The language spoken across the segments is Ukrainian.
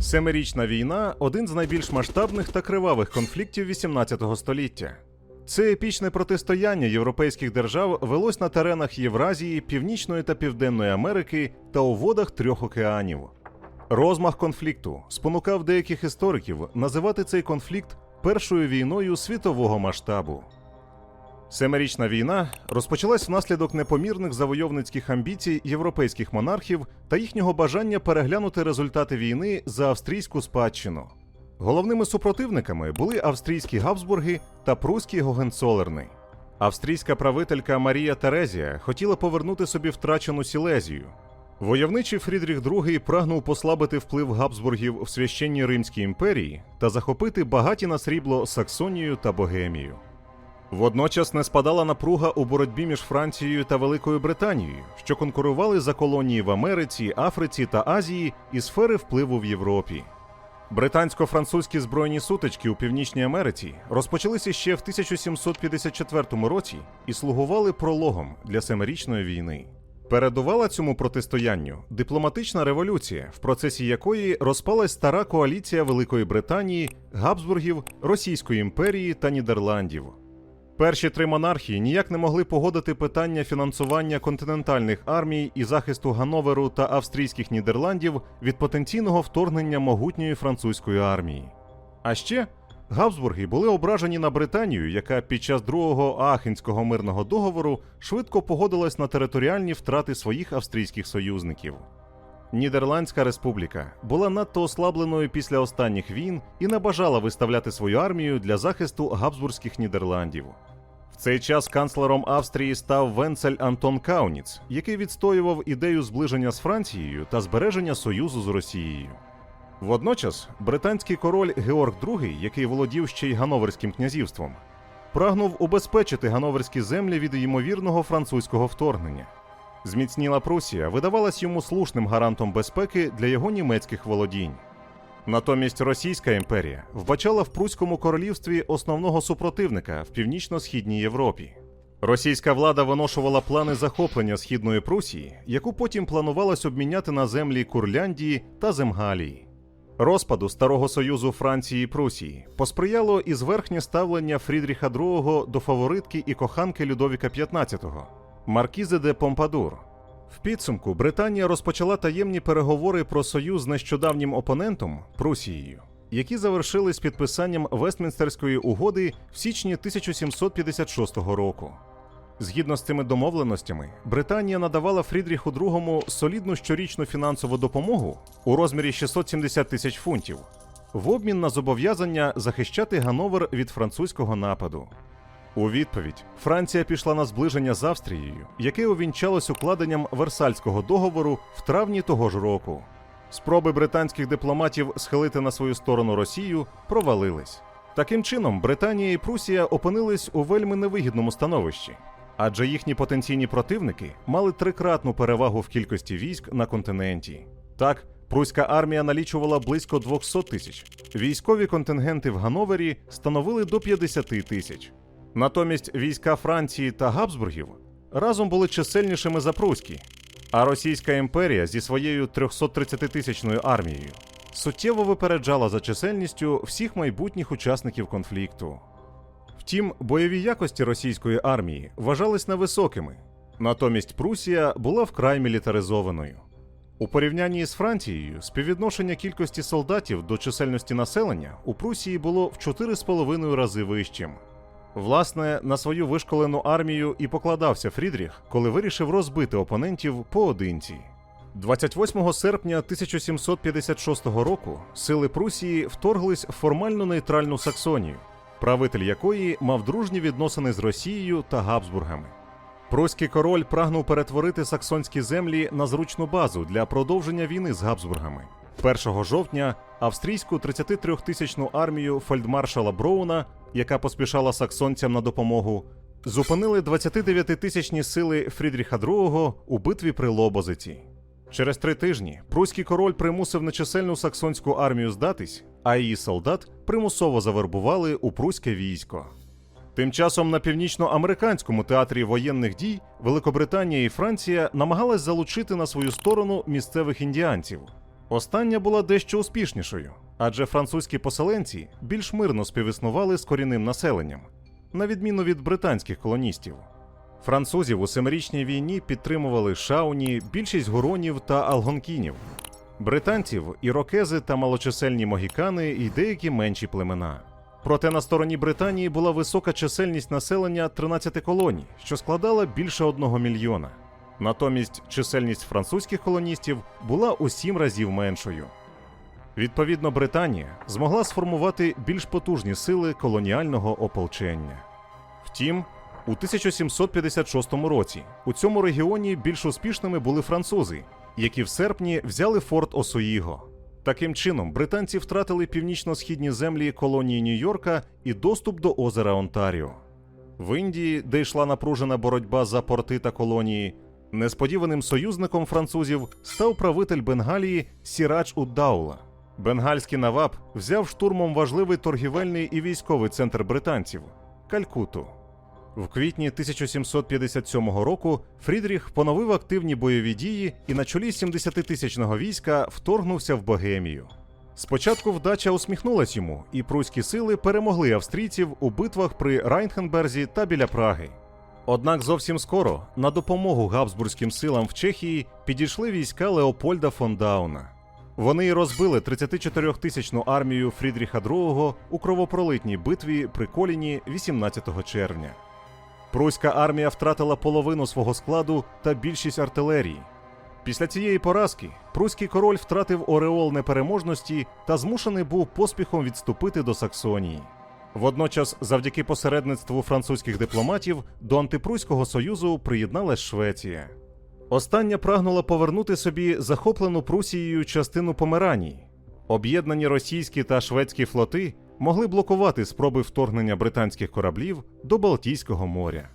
Семирічна війна один з найбільш масштабних та кривавих конфліктів 18 століття. Це епічне протистояння європейських держав велось на теренах Євразії, Північної та Південної Америки та у водах трьох океанів. Розмах конфлікту спонукав деяких істориків називати цей конфлікт першою війною світового масштабу. Семирічна війна розпочалась внаслідок непомірних завойовницьких амбіцій європейських монархів та їхнього бажання переглянути результати війни за австрійську спадщину. Головними супротивниками були австрійські Габсбурги та прусські Гогенцолерни. Австрійська правителька Марія Терезія хотіла повернути собі втрачену Сілезію. Войовничий Фрідріх II прагнув послабити вплив Габсбургів в священній Римській імперії та захопити багаті на срібло Саксонію та Богемію. Водночас не спадала напруга у боротьбі між Францією та Великою Британією, що конкурували за колонії в Америці, Африці та Азії і сфери впливу в Європі. Британсько-французькі збройні сутички у Північній Америці розпочалися ще в 1754 році і слугували прологом для семирічної війни. Передувала цьому протистоянню дипломатична революція, в процесі якої розпалась стара коаліція Великої Британії, Габсбургів, Російської імперії та Нідерландів. Перші три монархії ніяк не могли погодити питання фінансування континентальних армій і захисту Ганноверу та австрійських Нідерландів від потенційного вторгнення могутньої французької армії. А ще Габсбурги були ображені на Британію, яка під час другого Аахенського мирного договору швидко погодилась на територіальні втрати своїх австрійських союзників. Нідерландська республіка була надто ослабленою після останніх війн і не бажала виставляти свою армію для захисту Габсбурзьких Нідерландів. В цей час канцлером Австрії став Венцель Антон Кауніц, який відстоював ідею зближення з Францією та збереження союзу з Росією. Водночас британський король Георг II, який володів ще й Гановерським князівством, прагнув убезпечити гановерські землі від ймовірного французького вторгнення. Зміцніла Прусія видавалась йому слушним гарантом безпеки для його німецьких володінь. Натомість Російська імперія вбачала в Пруському королівстві основного супротивника в північно-східній Європі. Російська влада виношувала плани захоплення східної Прусії, яку потім планувалось обміняти на землі Курляндії та Земгалії. Розпаду Старого Союзу Франції і Прусії посприяло і зверхнє ставлення Фрідріха II до фаворитки і коханки Людовіка XV – Маркізи де Помпадур. В підсумку Британія розпочала таємні переговори про союз з нещодавнім опонентом Прусією, які завершились підписанням Вестмінстерської угоди в січні 1756 року. Згідно з цими домовленостями, Британія надавала Фрідріху II солідну щорічну фінансову допомогу у розмірі 670 тисяч фунтів в обмін на зобов'язання захищати Гановер від французького нападу. У відповідь Франція пішла на зближення з Австрією, яке увінчалось укладенням Версальського договору в травні того ж року. Спроби британських дипломатів схилити на свою сторону Росію провалились. Таким чином, Британія і Прусія опинились у вельми невигідному становищі, адже їхні потенційні противники мали трикратну перевагу в кількості військ на континенті. Так, Пруська армія налічувала близько 200 тисяч. Військові контингенти в Гановері становили до 50 тисяч. Натомість війська Франції та Габсбургів разом були чисельнішими за Пруські, а Російська імперія зі своєю 330-тисячною армією суттєво випереджала за чисельністю всіх майбутніх учасників конфлікту. Втім, бойові якості російської армії вважались невисокими, натомість Прусія була вкрай мілітаризованою. У порівнянні з Францією співвідношення кількості солдатів до чисельності населення у Прусії було в 4,5 рази вищим. Власне, на свою вишколену армію і покладався Фрідріх, коли вирішив розбити опонентів поодинці. 28 серпня 1756 року сили Прусії вторглись в формально нейтральну Саксонію, правитель якої мав дружні відносини з Росією та Габсбургами. Пруський король прагнув перетворити саксонські землі на зручну базу для продовження війни з Габсбургами. 1 жовтня австрійську 33-тисячну армію фельдмаршала Броуна, яка поспішала саксонцям на допомогу, зупинили 29-тисячні сили Фрідріха II у битві при Лобозиці. Через три тижні пруський король примусив нечисельну саксонську армію здатись, а її солдат примусово завербували у пруське військо. Тим часом на північноамериканському театрі воєнних дій Великобританія і Франція намагались залучити на свою сторону місцевих індіанців. Остання була дещо успішнішою, адже французькі поселенці більш мирно співіснували з корінним населенням, на відміну від британських колоністів. Французів у семирічній війні підтримували шауні, більшість гуронів та алгонкінів, британців ірокези та малочисельні могікани і деякі менші племена. Проте на стороні Британії була висока чисельність населення 13 колоній, що складала більше одного мільйона. Натомість чисельність французьких колоністів була у сім разів меншою. Відповідно, Британія змогла сформувати більш потужні сили колоніального ополчення. Втім, у 1756 році у цьому регіоні більш успішними були французи, які в серпні взяли форт Осуїго. Таким чином, британці втратили північно-східні землі колонії Нью-Йорка і доступ до озера Онтаріо. В Індії, де йшла напружена боротьба за порти та колонії, несподіваним союзником французів став правитель Бенгалії Сірач Уддаула. Бенгальський наваб взяв штурмом важливий торгівельний і військовий центр британців Калькуту. В квітні 1757 року Фрідріх поновив активні бойові дії і на чолі 70-тисячного війська вторгнувся в Богемію. Спочатку вдача усміхнулась йому, і пруські сили перемогли австрійців у битвах при Райнхенберзі та біля Праги. Однак зовсім скоро на допомогу габсбурзьким силам в Чехії підійшли війська Леопольда фон Дауна. Вони й розбили 34-тисячну армію Фрідріха II у кровопролитній битві при Коліні 18 червня. Пруська армія втратила половину свого складу та більшість артилерії. Після цієї поразки пруський король втратив ореол непереможності та змушений був поспіхом відступити до Саксонії. Водночас, завдяки посередництву французьких дипломатів, до антипруського союзу приєдналась Швеція. Остання прагнула повернути собі захоплену Прусією частину Померанії. Об'єднані російські та шведські флоти могли блокувати спроби вторгнення британських кораблів до Балтійського моря.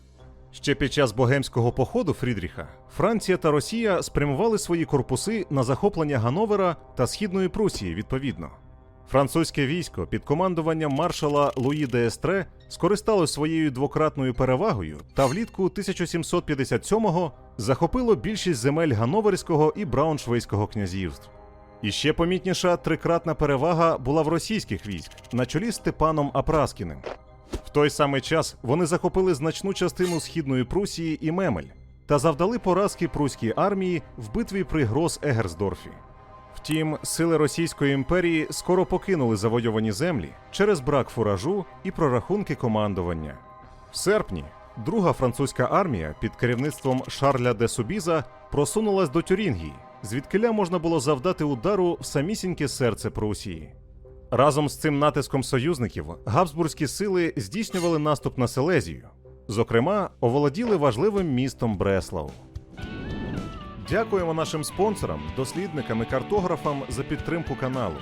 Ще під час богемського походу Фрідріха Франція та Росія спрямували свої корпуси на захоплення Гановера та Східної Прусії відповідно. Французьке військо під командуванням маршала Луї де Естре скористалось своєю двократною перевагою та влітку 1757-го захопило більшість земель Гановерського і Брауншвейського князівств. І ще помітніша трикратна перевага була в російських військ на чолі з Степаном Апраскіним. В той самий час вони захопили значну частину східної Прусії і Мемель та завдали поразки пруській армії в битві при Грос Егерсдорфі. Втім, сили Російської імперії скоро покинули завойовані землі через брак фуражу і прорахунки командування. В серпні друга французька армія під керівництвом Шарля де Субіза просунулась до Тюрінгії, звідкиля можна було завдати удару в самісіньке серце Прусії. Разом з цим натиском союзників габсбурзькі сили здійснювали наступ на Селезію. Зокрема, оволоділи важливим містом Бреслав. Дякуємо нашим спонсорам, дослідникам і картографам за підтримку каналу.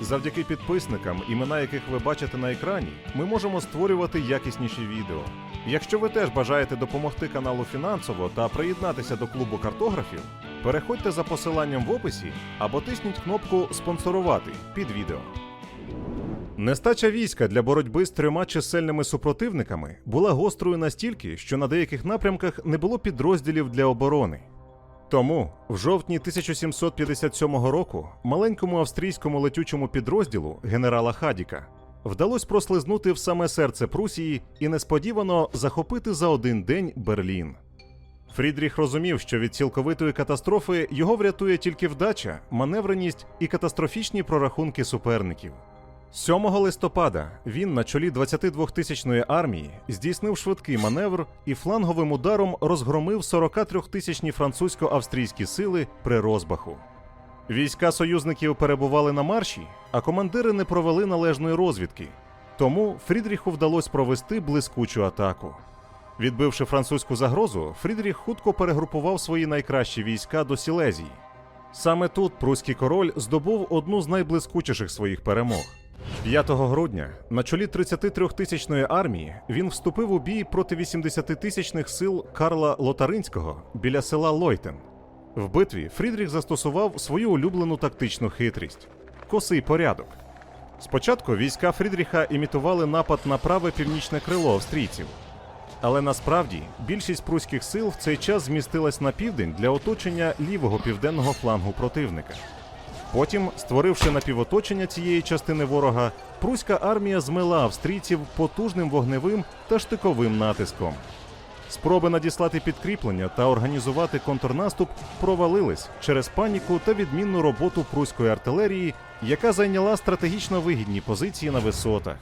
Завдяки підписникам, імена яких ви бачите на екрані, ми можемо створювати якісніші відео. Якщо ви теж бажаєте допомогти каналу фінансово та приєднатися до клубу картографів, переходьте за посиланням в описі або тисніть кнопку Спонсорувати під відео. Нестача війська для боротьби з трьома чисельними супротивниками була гострою настільки, що на деяких напрямках не було підрозділів для оборони. Тому в жовтні 1757 року маленькому австрійському летючому підрозділу генерала Хадіка вдалося прослизнути в саме серце Прусії і несподівано захопити за один день Берлін. Фрідріх розумів, що від цілковитої катастрофи його врятує тільки вдача, маневреність і катастрофічні прорахунки суперників. 7 листопада він на чолі 22-тисячної армії здійснив швидкий маневр і фланговим ударом розгромив 43-тисячні французько-австрійські сили при розбаху. Війська союзників перебували на марші, а командири не провели належної розвідки. Тому Фрідріху вдалося провести блискучу атаку. Відбивши французьку загрозу, Фрідріх хутко перегрупував свої найкращі війська до Сілезії. Саме тут пруський король здобув одну з найблискучіших своїх перемог. 5 грудня на чолі 33-тисячної армії він вступив у бій проти 80-тисячних сил Карла Лотаринського біля села Лойтен. В битві Фрідріх застосував свою улюблену тактичну хитрість косий порядок. Спочатку війська Фрідріха імітували напад на праве північне крило австрійців. Але насправді більшість пруських сил в цей час змістилась на південь для оточення лівого південного флангу противника. Потім, створивши напівоточення цієї частини ворога, пруська армія змила австрійців потужним вогневим та штиковим натиском. Спроби надіслати підкріплення та організувати контрнаступ провалились через паніку та відмінну роботу пруської артилерії, яка зайняла стратегічно вигідні позиції на висотах.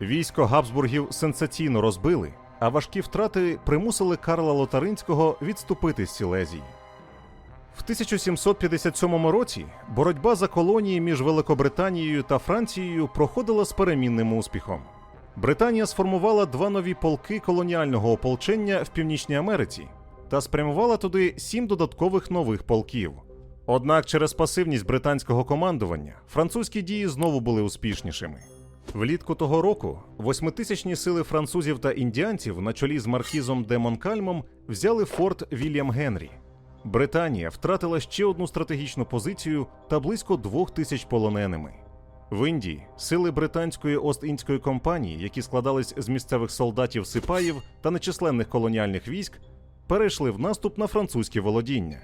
Військо Габсбургів сенсаційно розбили, а важкі втрати примусили Карла Лотаринського відступити з Сілезії. В 1757 році боротьба за колонії між Великобританією та Францією проходила з перемінним успіхом. Британія сформувала два нові полки колоніального ополчення в Північній Америці та спрямувала туди сім додаткових нових полків. Однак через пасивність британського командування французькі дії знову були успішнішими. Влітку того року восьмитисячні сили французів та індіанців на чолі з маркізом де Монкальмом взяли форт Вільям Генрі. Британія втратила ще одну стратегічну позицію та близько двох тисяч полоненими. В Індії сили британської Ост-Індської компанії, які складались з місцевих солдатів сипаїв та нечисленних колоніальних військ, перейшли в наступ на французькі володіння.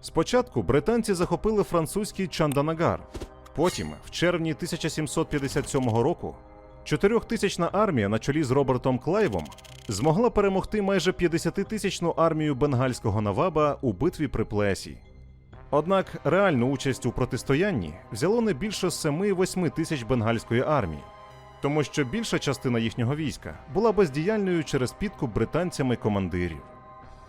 Спочатку британці захопили французький Чанданагар. Потім, в червні 1757 року, чотирьохтисячна армія на чолі з Робертом Клайвом змогла перемогти майже 50-тисячну армію бенгальського наваба у битві при Плесі. Однак реальну участь у протистоянні взяло не більше 7-8 тисяч бенгальської армії, тому що більша частина їхнього війська була бездіяльною через підкуп британцями командирів.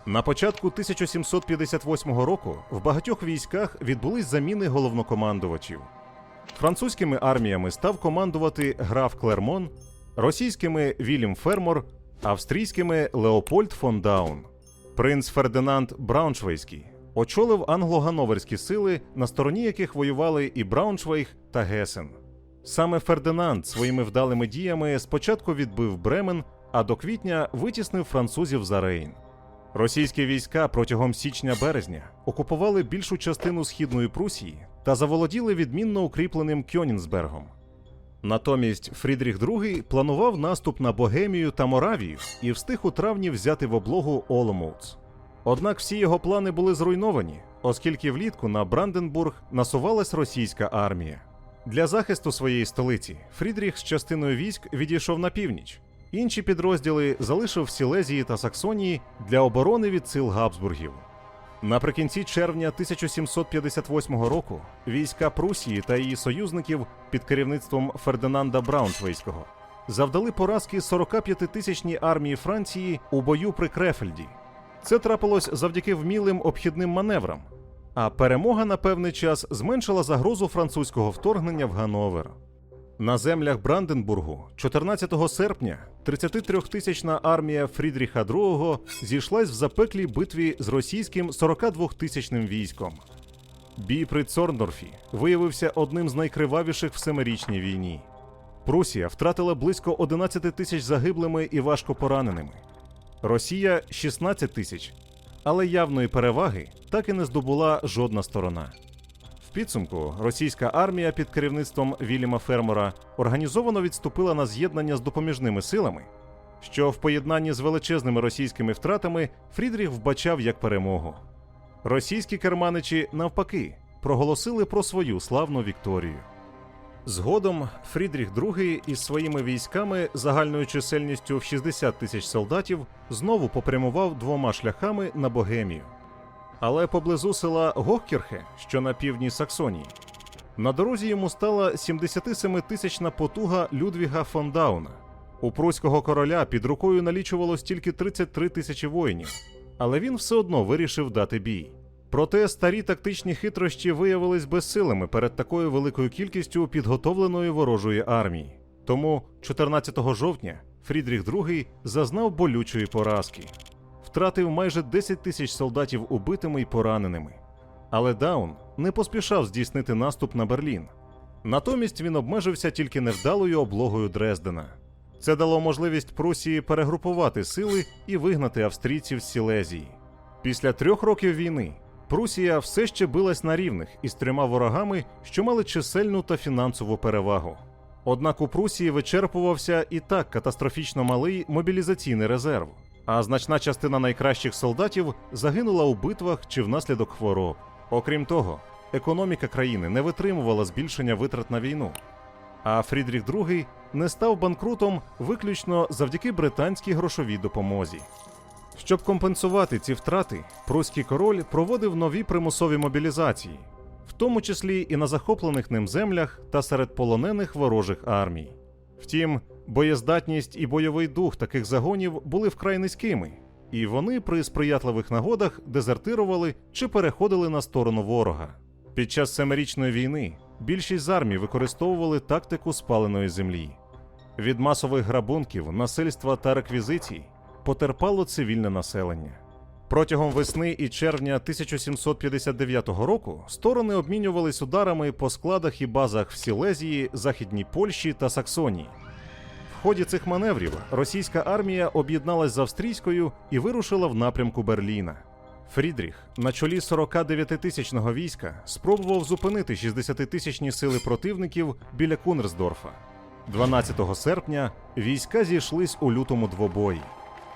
На початку 1758 року в багатьох військах відбулись заміни головнокомандувачів. Французькими арміями став командувати граф Клермон, російськими Вільям Фермор, австрійськими Леопольд фон Даун. Принц Фердинанд Брауншвейський очолив англо-ганноверські сили, на стороні яких воювали і Брауншвейг та Гесен. Саме Фердинанд своїми вдалими діями спочатку відбив Бремен, а до квітня витіснив французів за Рейн. Російські війська протягом січня-березня окупували більшу частину східної Прусії та заволоділи відмінно укріпленим Кьонінсбергом. Натомість Фрідріх II планував наступ на Богемію та Моравію і встиг у травні взяти в облогу Оломоуц. Однак всі його плани були зруйновані, оскільки влітку на Бранденбург насувалась російська армія. Для захисту своєї столиці Фрідріх з частиною військ відійшов на північ. Інші підрозділи залишив в Сілезії та Саксонії для оборони від сил Габсбургів. Наприкінці червня 1758 року війська Прусії та її союзників під керівництвом Фердинанда Брауншвейського завдали поразки 45-тисячній армії Франції у бою при Крефельді. Це трапилось завдяки вмілим обхідним маневрам, а перемога на певний час зменшила загрозу французького вторгнення в Гановер. На землях Бранденбургу 14 серпня 33-тисячна армія Фрідріха II зійшлась в запеклій битві з російським 42-тисячним військом. Бій при Цорндорфі виявився одним з найкривавіших в семирічній війні. Прусія втратила близько 11 тисяч загиблими і важко пораненими. Росія 16 тисяч, але явної переваги так і не здобула жодна сторона. Підсумку російська армія під керівництвом Вільяма Фермора організовано відступила на з'єднання з допоміжними силами, що в поєднанні з величезними російськими втратами Фрідріх вбачав як перемогу. Російські керманичі, навпаки, проголосили про свою славну вікторію. Згодом Фрідріх II із своїми військами загальною чисельністю в 60 тисяч солдатів знову попрямував двома шляхами на Богемію. Але поблизу села Гохкірхе, що на півдні Саксонії, на дорозі йому стала 77-тисячна потуга Людвіга фон Дауна. У пруського короля під рукою налічувалось тільки 33 тисячі воїнів, але він все одно вирішив дати бій. Проте старі тактичні хитрощі виявились безсилими перед такою великою кількістю підготовленої ворожої армії. Тому 14 жовтня Фрідріх II зазнав болючої поразки, втратив майже 10 тисяч солдатів убитими й пораненими. Але Даун не поспішав здійснити наступ на Берлін. Натомість він обмежився тільки невдалою облогою Дрездена. Це дало можливість Прусії перегрупувати сили і вигнати австрійців з Сілезії. Після трьох років війни Прусія все ще билась на рівних із трьома ворогами, що мали чисельну та фінансову перевагу. Однак у Прусії вичерпувався і так катастрофічно малий мобілізаційний резерв, а значна частина найкращих солдатів загинула у битвах чи внаслідок хвороб. Окрім того, економіка країни не витримувала збільшення витрат на війну. А Фрідріх II не став банкрутом виключно завдяки британській грошовій допомозі. Щоб компенсувати ці втрати, пруський король проводив нові примусові мобілізації, в тому числі і на захоплених ним землях та серед полонених ворожих армій. Втім, боєздатність і бойовий дух таких загонів були вкрай низькими, і вони при сприятливих нагодах дезертирували чи переходили на сторону ворога. Під час семирічної війни більшість з армій використовували тактику спаленої землі. Від масових грабунків, насильства та реквізицій потерпало цивільне населення. Протягом весни і червня 1759 року сторони обмінювались ударами по складах і базах в Сілезії, Західній Польщі та Саксонії. Ході цих маневрів російська армія об'єдналась з австрійською і вирушила в напрямку Берліна. Фрідріх на чолі 49-тисячного війська спробував зупинити 60-тисячні сили противників біля Кунерсдорфа. 12 серпня війська зійшлись у лютому двобої.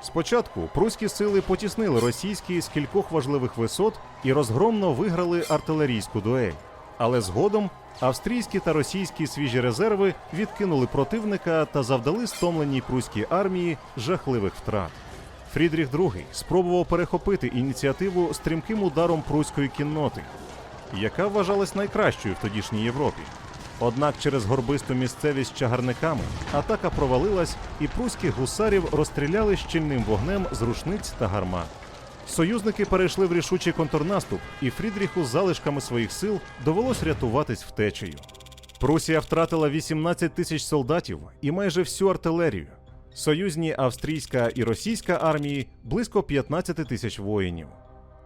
Спочатку пруські сили потіснили російські з кількох важливих висот і розгромно виграли артилерійську дуель. Але згодом австрійські та російські свіжі резерви відкинули противника та завдали стомленій пруській армії жахливих втрат. Фрідріх II спробував перехопити ініціативу стрімким ударом пруської кінноти, яка вважалась найкращою в тодішній Європі. Однак через горбисту місцевість чагарниками атака провалилась, і пруських гусарів розстріляли щільним вогнем з рушниць та гармат. Союзники перейшли в рішучий контрнаступ, і Фрідріху з залишками своїх сил довелось рятуватись втечею. Прусія втратила 18 тисяч солдатів і майже всю артилерію. Союзні австрійська і російська армії близько 15 тисяч воїнів.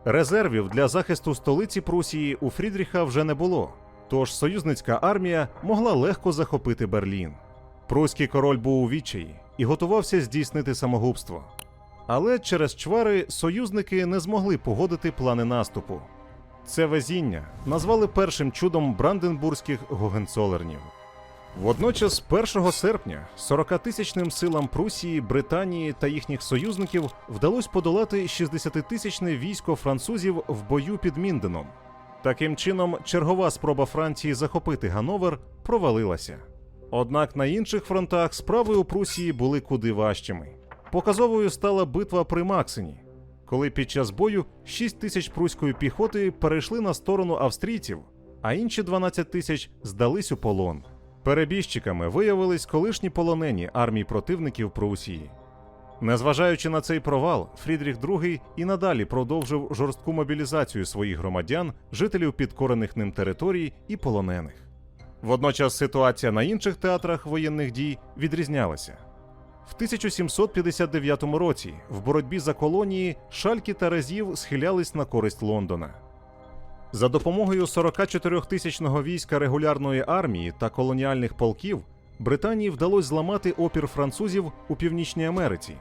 Резервів для захисту столиці Прусії у Фрідріха вже не було, тож союзницька армія могла легко захопити Берлін. Пруський король був у відчаї і готувався здійснити самогубство. Але через чвари союзники не змогли погодити плани наступу. Це везіння назвали першим чудом бранденбурзьких гогенцолернів. Водночас, 1 серпня 40-тисячним силам Прусії, Британії та їхніх союзників вдалося подолати 60-тисячне військо французів в бою під Мінденом. Таким чином, чергова спроба Франції захопити Гановер провалилася. Однак на інших фронтах справи у Прусії були куди важчими. Показовою стала битва при Максині, коли під час бою 6 тисяч пруської піхоти перейшли на сторону австрійців, а інші 12 тисяч здались у полон. Перебіжчиками виявились колишні полонені армії противників Прусії. Незважаючи на цей провал, Фрідріх II і надалі продовжив жорстку мобілізацію своїх громадян, жителів підкорених ним територій і полонених. Водночас ситуація на інших театрах воєнних дій відрізнялася. В 1759 році в боротьбі за колонії шальки та разів схилялись на користь Лондона. За допомогою 44-тисячного війська регулярної армії та колоніальних полків Британії вдалося зламати опір французів у Північній Америці.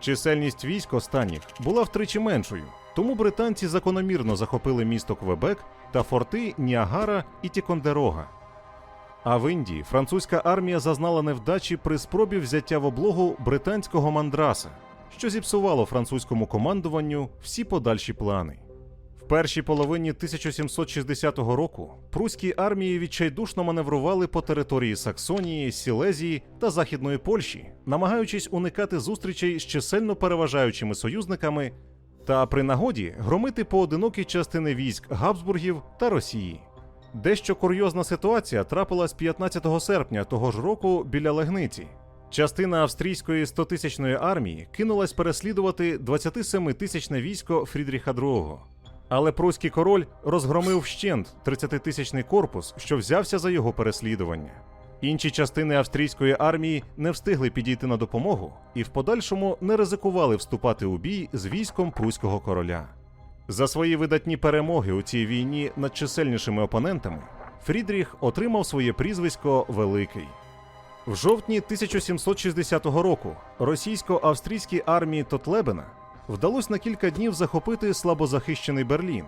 Чисельність військ останніх була втричі меншою, тому британці закономірно захопили місто Квебек та форти Ніагара і Тікондерога. А в Індії французька армія зазнала невдачі при спробі взяття в облогу британського мандраса, що зіпсувало французькому командуванню всі подальші плани. В першій половині 1760 року пруські армії відчайдушно маневрували по території Саксонії, Сілезії та Західної Польщі, намагаючись уникати зустрічей з чисельно переважаючими союзниками та при нагоді громити поодинокі частини військ Габсбургів та Росії. Дещо курйозна ситуація трапилась 15 серпня того ж року біля Легниці. Частина австрійської 100-тисячної армії кинулась переслідувати 27-тисячне військо Фрідріха II. Але пруський король розгромив вщент 30-тисячний корпус, що взявся за його переслідування. Інші частини австрійської армії не встигли підійти на допомогу і в подальшому не ризикували вступати у бій з військом пруського короля. За свої видатні перемоги у цій війні над чисельнішими опонентами Фрідріх отримав своє прізвисько Великий. В жовтні 1760 року російсько-австрійській армії Тотлебена вдалося на кілька днів захопити слабозахищений Берлін.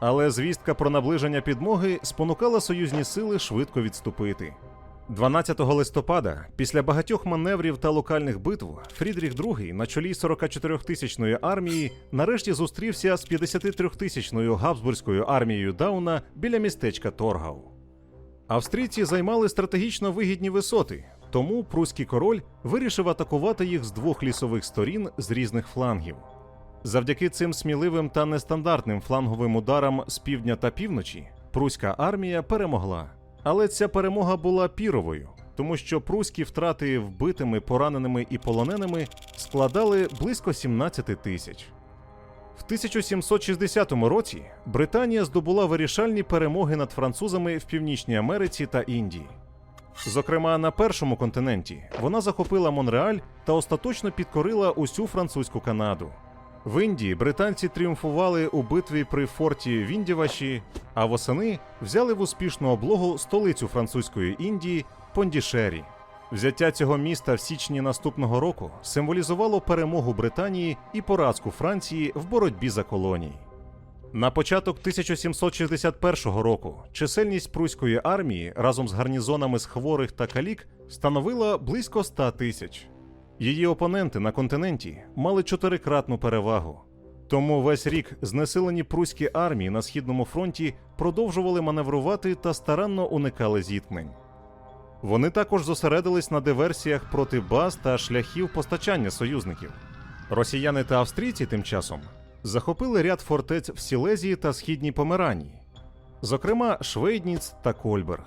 Але звістка про наближення підмоги спонукала союзні сили швидко відступити. 12 листопада, після багатьох маневрів та локальних битв, Фрідріх II на чолі 44-тисячної армії нарешті зустрівся з 53-тисячною габсбурзькою армією Дауна біля містечка Торгау. Австрійці займали стратегічно вигідні висоти, тому пруський король вирішив атакувати їх з двох лісових сторін з різних флангів. Завдяки цим сміливим та нестандартним фланговим ударам з півдня та півночі пруська армія перемогла. Але ця перемога була піровою, тому що пруські втрати вбитими, пораненими і полоненими складали близько 17 тисяч. В 1760 році Британія здобула вирішальні перемоги над французами в Північній Америці та Індії. Зокрема, на першому континенті вона захопила Монреаль та остаточно підкорила усю французьку Канаду. В Індії британці тріумфували у битві при форті Віндіваші, а восени взяли в успішну облогу столицю французької Індії Пондішері. Взяття цього міста в січні наступного року символізувало перемогу Британії і поразку Франції в боротьбі за колонії. На початок 1761 року чисельність пруської армії разом з гарнізонами з хворих та калік становила близько 100 тисяч. Її опоненти на континенті мали чотирикратну перевагу. Тому весь рік знесилені пруські армії на східному фронті продовжували маневрувати та старанно уникали зіткнень. Вони також зосередились на диверсіях проти баз та шляхів постачання союзників. Росіяни та австрійці тим часом захопили ряд фортець в Сілезії та східній Померанії, зокрема Швейдніц та Кольберг.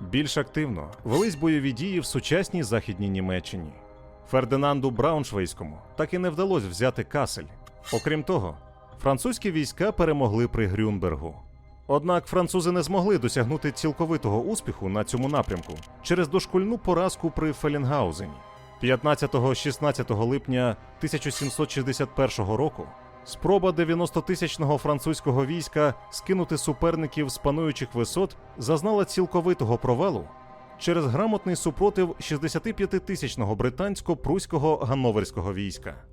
Більш активно велись бойові дії в сучасній західній Німеччині. Фердинанду Брауншвейському так і не вдалося взяти Касель. Окрім того, французькі війська перемогли при Грюнбергу. Однак французи не змогли досягнути цілковитого успіху на цьому напрямку через дошкульну поразку при Фелінгаузені. 15-16 липня 1761 року спроба 90-тисячного французького війська скинути суперників з пануючих висот зазнала цілковитого провалу через грамотний супротив 65-тисячного британсько-пруського ганноверського війська.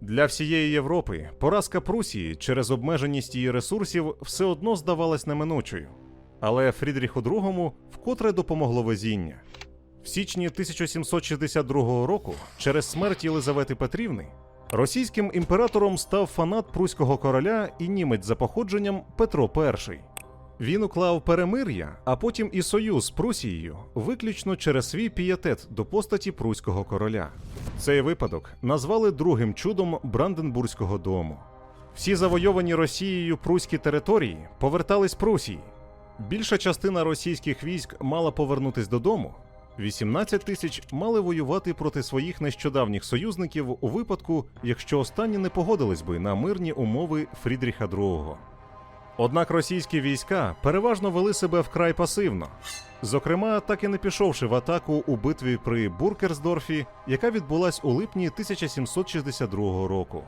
Для всієї Європи поразка Прусії через обмеженість її ресурсів все одно здавалась неминучою. Але Фрідріху II вкотре допомогло везіння. В січні 1762 року, через смерть Єлизавети Петрівни, російським імператором став фанат пруського короля і німець за походженням Петро І. Він уклав перемир'я, а потім і союз з Прусією, виключно через свій пієтет до постаті пруського короля. Цей випадок назвали другим чудом Бранденбурзького дому. Всі завойовані Росією пруські території повертались Прусії. Більша частина російських військ мала повернутись додому. 18 тисяч мали воювати проти своїх нещодавніх союзників у випадку, якщо останні не погодились би на мирні умови Фрідріха II. Однак російські війська переважно вели себе вкрай пасивно. Зокрема, так і не пішовши в атаку у битві при Буркерсдорфі, яка відбулась у липні 1762 року.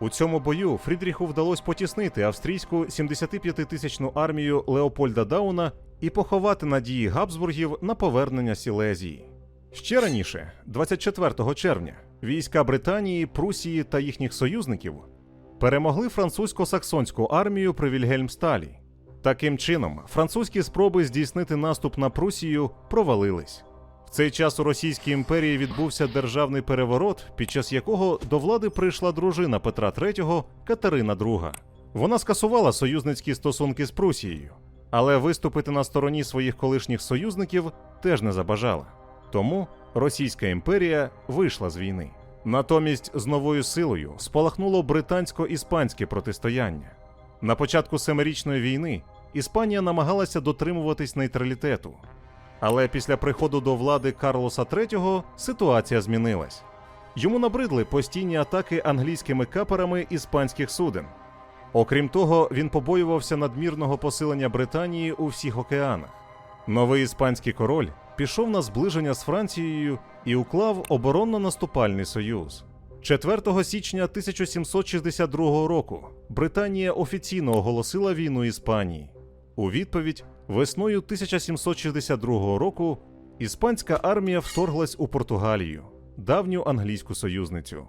У цьому бою Фрідріху вдалося потіснити австрійську 75-тисячну армію Леопольда Дауна і поховати надії Габсбургів на повернення Сілезії. Ще раніше, 24 червня, війська Британії, Прусії та їхніх союзників перемогли французько-саксонську армію при Вільгельмсталі. Таким чином, французькі спроби здійснити наступ на Прусію провалились. В цей час у Російській імперії відбувся державний переворот, під час якого до влади прийшла дружина Петра III Катерина II. Вона скасувала союзницькі стосунки з Прусією, але виступити на стороні своїх колишніх союзників теж не забажала. Тому Російська імперія вийшла з війни. Натомість з новою силою спалахнуло британсько-іспанське протистояння. На початку семирічної війни Іспанія намагалася дотримуватись нейтралітету. Але після приходу до влади Карлоса III ситуація змінилась. Йому набридли постійні атаки англійськими каперами іспанських суден. Окрім того, він побоювався надмірного посилення Британії у всіх океанах. Новий іспанський король пішов на зближення з Францією і уклав оборонно-наступальний союз. 4 січня 1762 року Британія офіційно оголосила війну Іспанії. У відповідь, весною 1762 року іспанська армія вторглась у Португалію, давню англійську союзницю.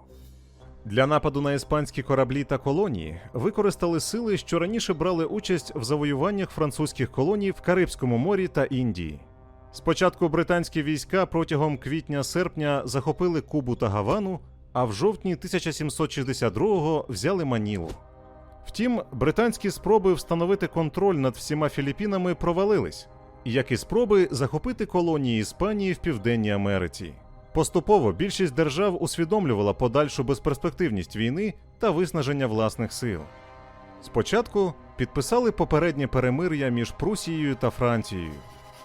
Для нападу на іспанські кораблі та колонії використали сили, що раніше брали участь в завоюваннях французьких колоній в Карибському морі та Індії. Спочатку британські війська протягом квітня-серпня захопили Кубу та Гавану, а в жовтні 1762-го взяли Манілу. Втім, британські спроби встановити контроль над всіма Філіппінами провалились, як і спроби захопити колонії Іспанії в Південній Америці. Поступово більшість держав усвідомлювала подальшу безперспективність війни та виснаження власних сил. Спочатку підписали попереднє перемир'я між Прусією та Францією.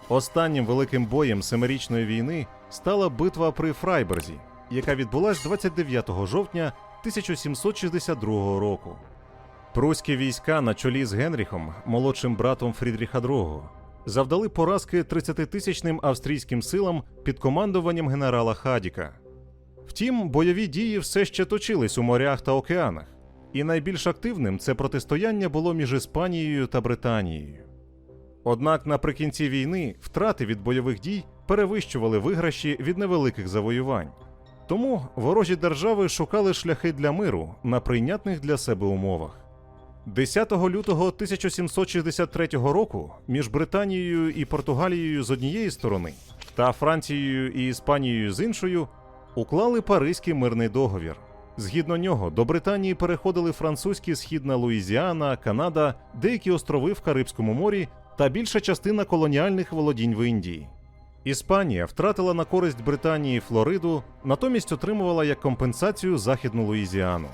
Останнім великим боєм семирічної війни стала битва при Фрайберзі, яка відбулась 29 жовтня 1762 року. Пруські війська на чолі з Генріхом, молодшим братом Фрідріха II, завдали поразки 30-тисячним австрійським силам під командуванням генерала Хадіка. Втім, бойові дії все ще точились у морях та океанах, і найбільш активним це протистояння було між Іспанією та Британією. Однак наприкінці війни втрати від бойових дій перевищували виграші від невеликих завоювань. Тому ворожі держави шукали шляхи для миру на прийнятних для себе умовах. 10 лютого 1763 року між Британією і Португалією з однієї сторони та Францією і Іспанією з іншою уклали Паризький мирний договір. Згідно нього, до Британії переходили французькі східна Луїзіана, Канада, деякі острови в Карибському морі та більша частина колоніальних володінь в Індії. Іспанія втратила на користь Британії Флориду, натомість отримувала як компенсацію Західну Луїзіану.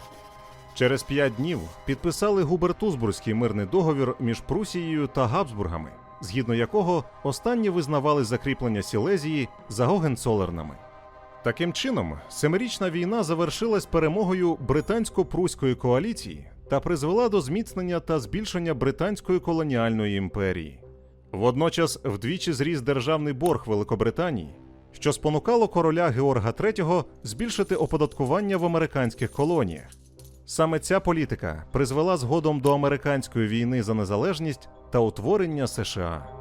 Через п'ять днів підписали Губертузбурзький мирний договір між Прусією та Габсбургами, згідно якого останні визнавали закріплення Сілезії за Гогенцолернами. Таким чином, семирічна війна завершилась перемогою британсько-пруської коаліції та призвела до зміцнення та збільшення британської колоніальної імперії. Водночас вдвічі зріс державний борг Великобританії, що спонукало короля Георга III збільшити оподаткування в американських колоніях. Саме ця політика призвела згодом до американської війни за незалежність та утворення США.